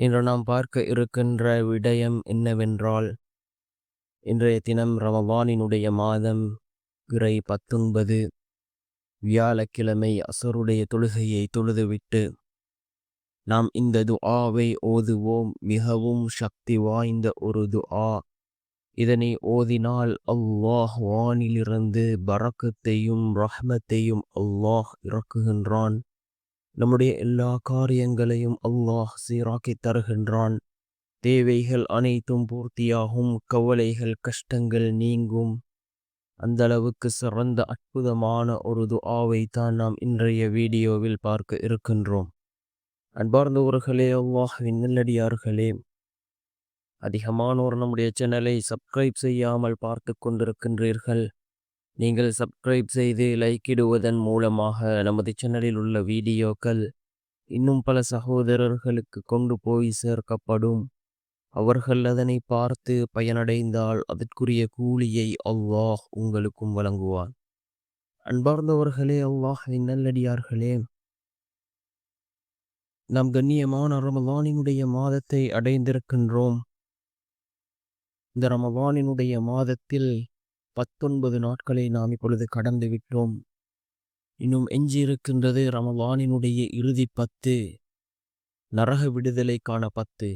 இன்று நாம் பார்க்க இருக்கின்ற விடயம் என்னவென்றால் இன்றைய தினம் ரமவானினுடைய மாதம் கிரை பத்தொன்பது. வியாழக்கிழமை அசருடைய தொழுகையை தொழுதுவிட்டு நாம் இந்த துஆவை ஓதுவோம். மிகவும் சக்தி வாய்ந்த ஒரு துஆ. இதனை ஓதினால் அல்லாஹ் வானிலிருந்து பறக்கத்தையும் ரஹ்மத்தையும் அல்லாஹ் இறக்குகின்றான். நம்முடைய எல்லா காரியங்களையும் அல்லாஹ் சீராக்கி தருகின்றான். தேவைகள் அனைத்தும் பூர்த்தியாகும் கவலைகள் கஷ்டங்கள் நீங்கும். அந்த அளவுக்கு சிறந்த அற்புதமான ஒரு துஆவை தான் நாம் இன்றைய வீடியோவில் பார்க்க இருக்கின்றோம். அன்பார்ந்தவர்களே அல்லாஹின் நல்லடியார்களே அதிகமானோர் நம்முடைய சேனலை சப்ஸ்கிரைப் செய்யாமல் பார்த்து கொண்டிருக்கின்றீர்கள். நீங்கள் சப்ஸ்கிரைப் செய்து லைக்கிடுவதன் மூலமாக நமது சேனலில் உள்ள வீடியோக்கள் இன்னும் பல சகோதரர்களுக்கு கொண்டு போய் சேர்க்கப்படும். அவர்கள் அதனை பார்த்து பயனடைந்தால் அதற்குரிய கூலியை அல்லாஹ் உங்களுக்கும் வழங்குவான். அன்பார்ந்தவர்களே அல்லாஹின் நல்லடியார்களே. நாம் கண்ணியமான ரமதானினுடைய மாதத்தை அடைந்திருக்கின்றோம். இந்த ரமதானினுடைய மாதத்தில் பத்தொன்பது நாட்களை நாம் இப்பொழுது கடந்து விட்டோம். இன்னும் எஞ்சியிருக்கின்றது ரமவானினுடைய இறுதி பத்து. நரக விடுதலைக்கான பத்து.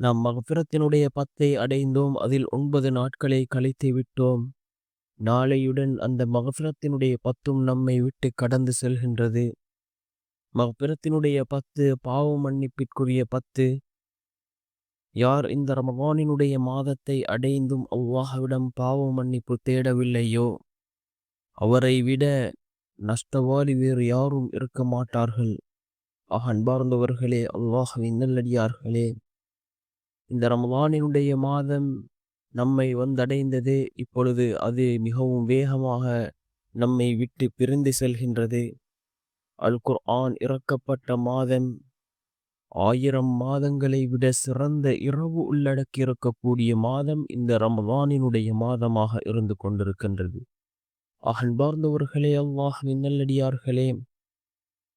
நாம் மகபிரத்தினுடைய பத்தை அடைந்தோம். அதில் ஒன்பது நாட்களை கழித்து விட்டோம். நாளையுடன் அந்த மகபிரத்தினுடைய பத்தும் நம்மை விட்டு கடந்து செல்கின்றது. மகபிரத்தினுடைய பத்து பாவ மன்னிப்பிற்குரிய பத்து. யார் இந்த ரமவானினுடைய மாதத்தை அடைந்தும் அவ்வாஹவிடம் பாவ மன்னிப்பு தேடவில்லையோ? அவரை விட நஷ்டவாளி வேறு யாரும் இருக்க மாட்டார்கள். ஆக அன்பார்ந்தவர்களே அல்லாஹவின் நல்லடியார்களே இந்த ரமவானினுடைய மாதம் நம்மை வந்தடைந்தது. இப்பொழுது அது மிகவும் வேகமாக நம்மை விட்டு பிரிந்து செல்கின்றது. அல் குர்ஆன் இறக்கப்பட்ட மாதம் ஆயிரம் மாதங்களை விட சிறந்த இரவு உள்ளடக்கி இருக்கக்கூடிய மாதம் இந்த ரமதானினுடைய மாதமாக இருந்து கொண்டிருக்கின்றது. அகன்பார்ந்தவர்களே அல்லாஹ் நல்லடியார்களே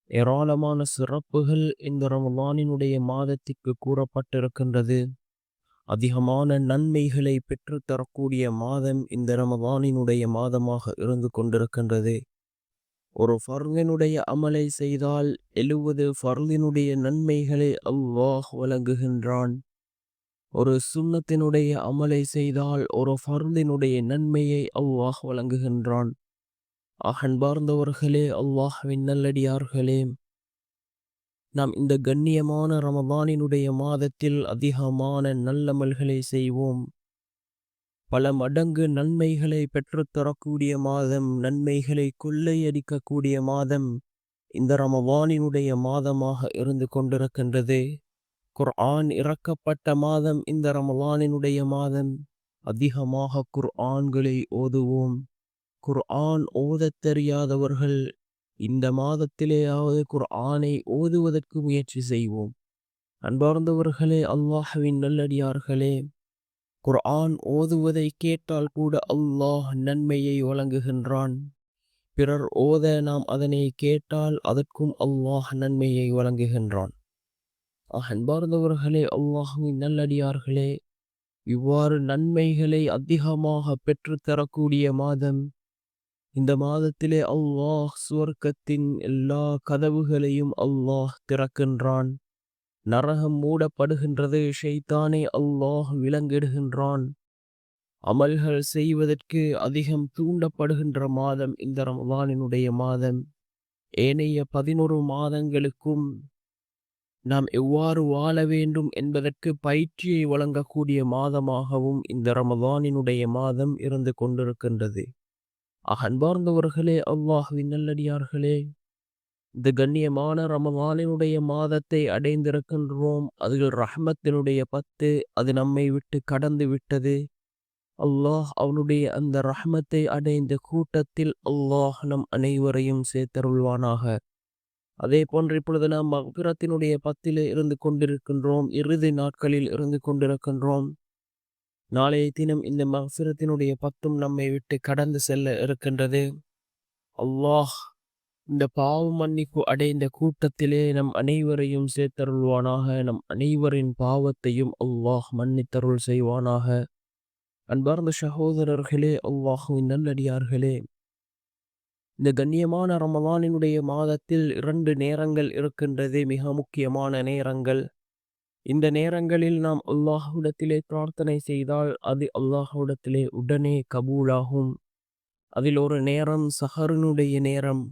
ஏராளமான சிறப்புகள் இந்த ரமலானினுடைய மாதத்திற்கு கூறப்பட்டிருக்கின்றது. அதிகமான நன்மைகளை பெற்றுத்தரக்கூடிய மாதம் இந்த ரமதானினுடைய மாதமாக இருந்து கொண்டிருக்கின்றது. ஒரு ஃபர்லினுடைய அமலை செய்தால் எழுவது ஃபர்லினுடைய நன்மைகளை அல்லாஹ் வழங்குகின்றான். ஒரு சுண்ணத்தினுடைய அமலை செய்தால் ஒரு ஃபர்லினுடைய நன்மையை அல்லாஹ் வழங்குகின்றான். அகன்பார்ந்தவர்களே அல்லாஹ்வின் நல்லடியார்களே நாம் இந்த கண்ணியமான ரமதானினுடைய மாதத்தில் அதிகமான நல்லமல்களை செய்வோம். பல மடங்கு நன்மைகளை பெற்றுத்தரக்கூடிய மாதம் நன்மைகளை கொள்ளையடிக்கக்கூடிய மாதம் இந்த ரமவானினுடைய மாதமாக இருந்து கொண்டிருக்கின்றது. குர்ஆன் இறக்கப்பட்ட மாதம் இந்த ரமலானினுடைய மாதம். அதிகமாக குர்ஆன்களை ஓதுவோம். குர்ஆன் ஓதத் தெரியாதவர்கள் இந்த மாதத்திலேயாவது குர்ஆனை ஓதுவதற்கு முயற்சி செய்வோம். அன்பார்ந்தவர்களே அல்லாஹுவின் நல்லடியார்களே குர்ஆன் ஓதுவதை கேட்டால் கூட அல்லாஹ் நன்மையை வழங்குகின்றான். பிறர் ஓத நாம் அதனை கேட்டால் அதற்கும் அல்லாஹ் நன்மையை வழங்குகின்றான். அன்பார்ந்தவர்களே அல்லாஹின் நல்லடியார்களே இவ்வாறு நன்மைகளை அதிகமாக பெற்றுத்தரக்கூடிய மாதம் இந்த மாதத்திலே அல்லாஹ் சுவர்க்கத்தின் எல்லா கதவுகளையும் அல்லாஹ் திறக்கின்றான். நரகம் மூடப்படுகின்றது. ஷைத்தானே அல்லாஹ் விலங்கிடுகின்றான். அமல்கள் செய்வதற்கு அதிகம் தூண்டப்படுகின்ற மாதம் இந்த ரமதானினுடைய மாதம். ஏனைய பதினொரு மாதங்களுக்கும் நாம் எவ்வாறு வாழ வேண்டும் என்பதற்கு பயிற்சியை வழங்கக்கூடிய மாதமாகவும் இந்த ரமதானினுடைய மாதம் இருந்து கொண்டிருக்கின்றது. அகன்பார்ந்தவர்களே அல்லாஹுவின் நல்லடியார்களே இந்த கண்ணியமான ரமலானினுடைய மாதத்தை அடைந்திருக்கின்றோம். அதில் ரஹ்மத்தினுடைய பத்து அது நம்மை விட்டு கடந்து விட்டது. அல்லாஹ் அவனுடைய அந்த ரஹ்மத்தை அடைந்த கூட்டத்தில் அல்லாஹ் நம் அனைவரையும் சேர்த்தருள்வானாக. அதே போன்று இப்பொழுது நாம் மகபிரத்தினுடைய பத்திலே இருந்து கொண்டிருக்கின்றோம். இறுதி நாட்களில் இருந்து கொண்டிருக்கின்றோம். நாளைய தினம் இந்த மகபிரத்தினுடைய பத்தும் நம்மை விட்டு கடந்து செல்ல இருக்கின்றது. அல்லாஹ் இந்த பாவ மன்னிப்பு அடைந்த கூட்டத்திலே நம் அனைவரையும் சேர்த்தருள்வானாக. நம் அனைவரின் பாவத்தையும் அல்லாஹ் மன்னித்தருள் செய்வானாக. அன்பார்ந்த சகோதரர்களே அல்லாஹுவின் நல்லடியார்களே. இந்த கண்ணியமான ரமதானினுடைய மாதத்தில் இரண்டு நேரங்கள் இருக்கின்றது மிக முக்கியமான நேரங்கள். இந்த நேரங்களில் நாம் அல்லாஹுடத்திலே பிரார்த்தனை செய்தால் அது அல்லாஹுடத்திலே உடனே கபூலாகும். அதில் ஒரு நேரம் சஹருனுடைய நேரம்.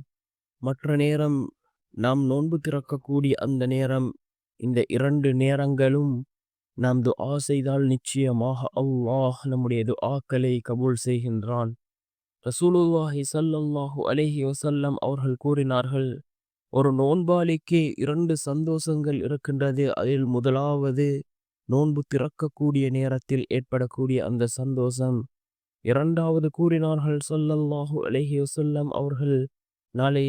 மற்ற நேரம் நாம் நோன்பு திறக்கக்கூடிய அந்த நேரம் இந்த இரண்டு நேரங்களும் நாம் துஆ செய்தால் நிச்சயமாக அல்லாஹ் நம்முடைய துஆக்களை கபூல் செய்கின்றான். ரசூலுல்லாஹி ஸல்லல்லாஹு அலஹி வசல்லம் அவர்கள் கூறினார்கள் ஒரு நோன்பாளிக்கு இரண்டு சந்தோஷங்கள் இருக்கின்றது. அதில் முதலாவது நோன்பு திறக்கக்கூடிய நேரத்தில் ஏற்படக்கூடிய அந்த சந்தோஷம். இரண்டாவது கூறினார்கள் சொல்லல்லாஹு அலஹி வசல்லம் அவர்கள் நாளை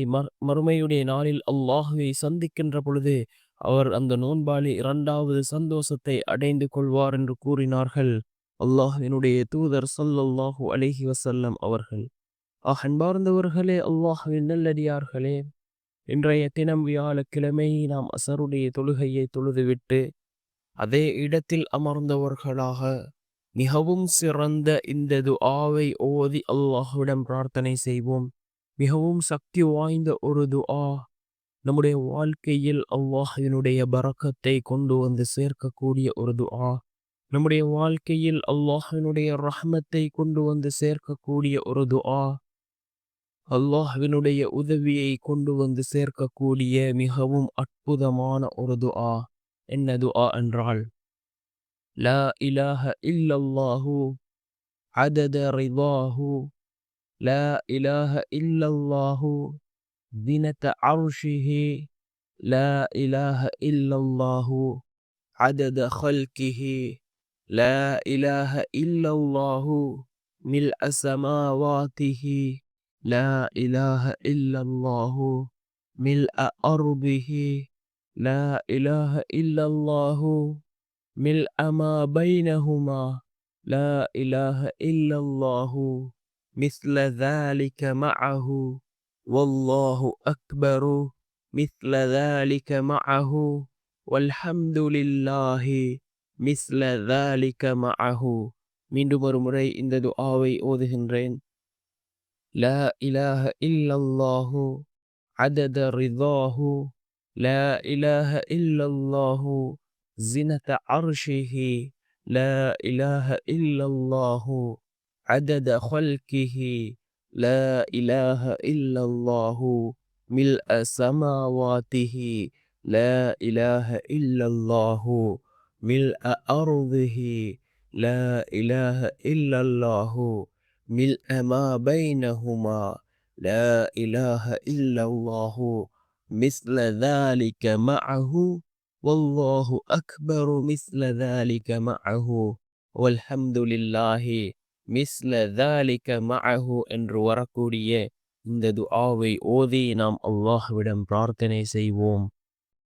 மறுமையுடைய நாளில் அல்லாஹுவை சந்திக்கின்ற பொழுது அவர் அந்த நோன்பாளி இரண்டாவது சந்தோஷத்தை அடைந்து கொள்வார் என்று கூறினார்கள். அல்லாஹினுடைய தூதர் சொல்லல்லாஹூ அலிஹி வசல்லம் அவர்கள். அன்பார்ந்தவர்களே அல்லாஹுவின் நல்லடியார்களே இன்றைய தினம் வியாழக்கிழமை நாம் அசருடைய தொழுகையை தொழுதுவிட்டு அதே இடத்தில் அமர்ந்தவர்களாக மிகவும் சிறந்த இந்த துஆவை ஓதி அல்லாஹுவிடம் பிரார்த்தனை செய்வோம். மிகவும் சக்தி வாய்ந்த ஒரு துஆ நம்முடைய வாழ்க்கையில் அல்லாஹினுடைய பறக்கத்தை கொண்டு வந்து சேர்க்கக்கூடிய ஒரு துஆ நம்முடைய வாழ்க்கையில் அல்லாஹினுடைய ரஹ்மத்தை கொண்டு வந்து சேர்க்கக்கூடிய ஒரு துஆ அல்லாஹினுடைய உதவியை கொண்டு வந்து சேர்க்கக்கூடிய மிகவும் அற்புதமான ஒரு துஆ என்ன துஆ என்றால் லா இலாஹ இல்லல்லாஹு عدد رضاه لا إله إلا الله زنة عرشه لا إله إلا الله عدد خلقه لا إله إلا الله ملء سماواته لا إله إلا الله ملء أرضه لا إله إلا الله ملء ما بينهما لا إله إلا الله. مثل ذلك معه والله أكبر مثل ذلك معه والحمد لله مثل ذلك معه மீண்டும் ஒரு முறை இந்த துஆவை ஓதுகின்றேன் لا إله إلا الله عدد رضاه لا إله إلا الله زنة عرشه لا إله إلا الله عدد خلقه لا إله إلا الله ملء سماواته لا إله إلا الله ملء أرضه لا إله إلا الله ملء ما بينهما لا إله إلا الله مثل ذلك معه والله أكبر مثل ذلك معه والحمد لله மிஸ்ல தாலிக மஅஹு என்று வரக்கூடிய இந்த துஆவை ஓதி நாம் அல்லாஹ்விடம் பிரார்த்தனை செய்வோம்.